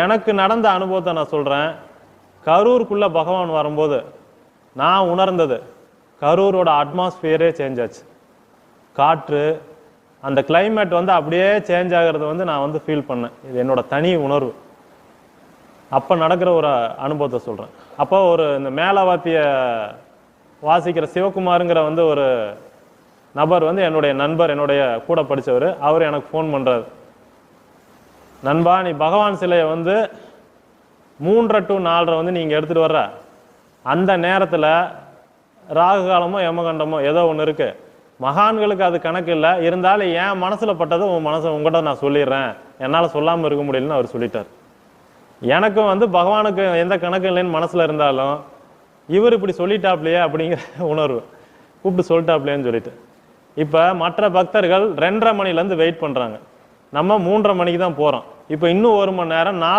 எனக்கு நடந்த அனுபவத்தை நான் சொல்கிறேன் கரூருக்குள்ளே பகவான் வரும்போது நான் உணர்ந்தது கரூரோட அட்மாஸ்பியரே சேஞ்ச் ஆச்சு. காற்று அந்த கிளைமேட் வந்து அப்படியே சேஞ்ச் ஆகிறது வந்து நான் வந்து ஃபீல் பண்ணேன். இது என்னோட தனி உணர்வு. அப்போ நடக்கிற ஒரு அனுபவத்தை சொல்கிறேன் அப்போ ஒரு இந்த மேலவாத்திய வாசிக்கிற சிவகுமாருங்கிற வந்து ஒரு நபர் வந்து என்னுடைய நண்பர் என்னுடைய கூட படித்தவர் அவர் எனக்கு ஃபோன் பண்ணுறாரு நண்பா நீ பகவான் சிலையை வந்து மூன்றரை டு நாலரை வந்து நீங்கள் எடுத்துகிட்டு வர்ற. அந்த நேரத்தில் ராகு காலமோ யமகண்டமோ ஏதோ ஒன்று இருக்குது மகான்களுக்கு அது கணக்கு இல்லை. இருந்தாலும் என் மனசில் பட்டதை உன் மனசை உங்கள்கிட்ட நான் சொல்லிடுறேன். என்னால் சொல்லாமல் இருக்க முடியலன்னு அவர் சொல்லிட்டார். எனக்கும் வந்து பகவானுக்கு எந்த கணக்கும் இல்லைன்னு மனசில் இருந்தாலும் இவர் இப்படி சொல்லிட்டாப்லையே அப்படிங்கிற உணர்வு. கூப்பிட்டு சொல்லிட்டாப்லையேன்னு சொல்லிட்டு. இப்போ மற்ற பக்தர்கள் ரெண்டரை மணிலேருந்து வெயிட் பண்ணுறாங்க நம்ம மூன்றரை மணிக்கு தான் போகிறோம் இப்போ இன்னும் ஒரு மணி நேரம் நாலு